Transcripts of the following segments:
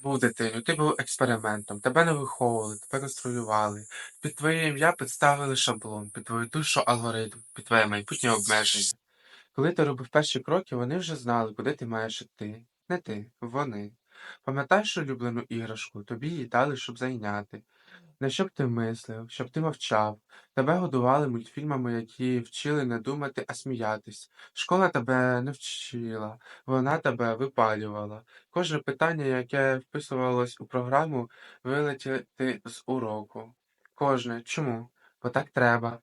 був дитиною, ти був експериментом, тебе не виховували, тебе конструювали. Під твоє ім'я підставили шаблон, під твою душу алгоритм, під твоє майбутнє обмеження. Коли ти робив перші кроки, вони вже знали, куди ти маєш іти. Не ти, вони. Пам'ятаєш улюблену іграшку, тобі її дали, щоб зайняти. Не щоб ти мислив, щоб ти мовчав. Тебе годували мультфільмами, які вчили не думати, а сміятись. Школа тебе не вчила, вона тебе випалювала. Кожне питання, яке вписувалось у програму, вилетіти з уроку. Кожне. Чому? Бо так треба.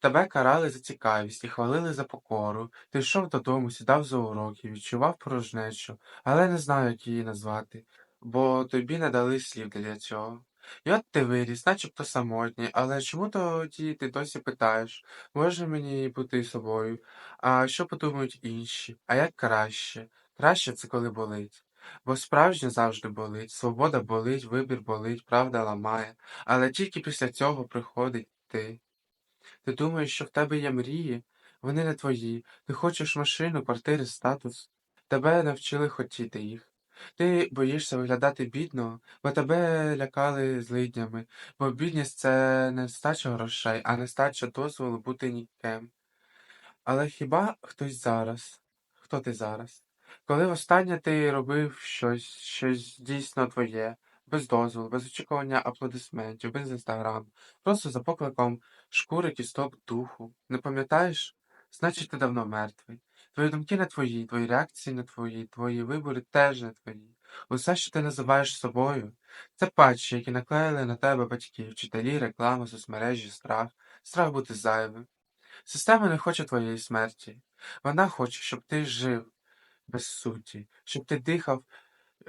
Тебе карали за цікавість і хвалили за покору. Ти йшов додому, сідав за уроки, відчував порожнечу, але не знаю, як її назвати, бо тобі не дали слів для цього. І от ти виріс, начебто самотній, але чому тоді ти досі питаєш, може мені бути собою? А що подумають інші? А як краще? Краще це коли болить. Бо справжнє завжди болить, свобода болить, вибір болить, правда ламає, але тільки після цього приходить ти. Ти думаєш, що в тебе є мрії? Вони не твої. Ти хочеш машину, квартири, статус. Тебе навчили хотіти їх. Ти боїшся виглядати бідно, бо тебе лякали злиднями, бо бідність це не стача грошей, а нестача дозволу бути ніким. Але хіба хтось зараз? Хто ти зараз? Коли востаннє ти робив щось, щось дійсно твоє, без дозволу, без очікування аплодисментів, без інстаграм, просто за покликом шкури кісток духу. Не пам'ятаєш? Значить, ти давно мертвий. Твої думки не твої, твої реакції не твої, твої вибори теж не твої. Усе, що ти називаєш собою, це патчі, які наклеїли на тебе батьки, вчителі, реклама, соцмережі, страх, страх бути зайвим. Система не хоче твоєї смерті. Вона хоче, щоб ти жив без суті, щоб ти дихав,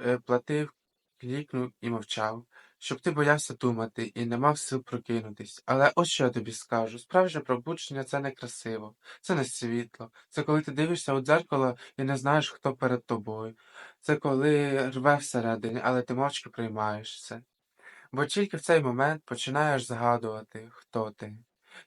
е, платив, клікнув і мовчав, щоб ти боявся думати і не мав сил прокинутись. Але ось що я тобі скажу: справжнє пробудження це не красиво, це не світло. Це коли ти дивишся у дзеркало і не знаєш, хто перед тобою. Це коли рве всередині, але ти мовчки приймаєш це. Бо тільки в цей момент починаєш згадувати, хто ти.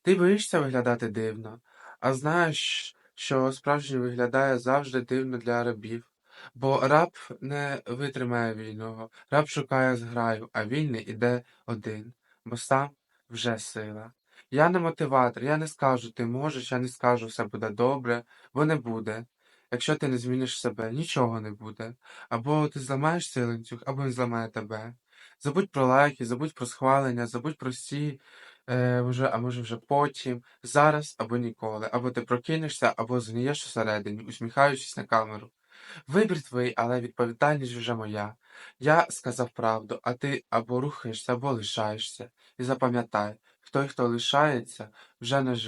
Ти боїшся виглядати дивно, а знаєш, що справжній виглядає завжди дивно для рабів. Бо раб не витримає вільного, раб шукає зграю, а вільний іде один, бо сам вже сила. Я не мотиватор, я не скажу, ти можеш, я не скажу, все буде добре, бо не буде. Якщо ти не зміниш себе, нічого не буде. Або ти зламаєш цей ланцюг, або він зламає тебе. Забудь про лайки, забудь про схвалення, забудь про всі, е, вже, а може вже потім, зараз або ніколи. Або ти прокинешся, або згниєш всередині, усміхаючись на камеру. Вибір твій, але відповідальність вже моя. Я сказав правду, а ти або рухаєшся, або лишаєшся. І запам'ятай, той, хто лишається, вже не живе.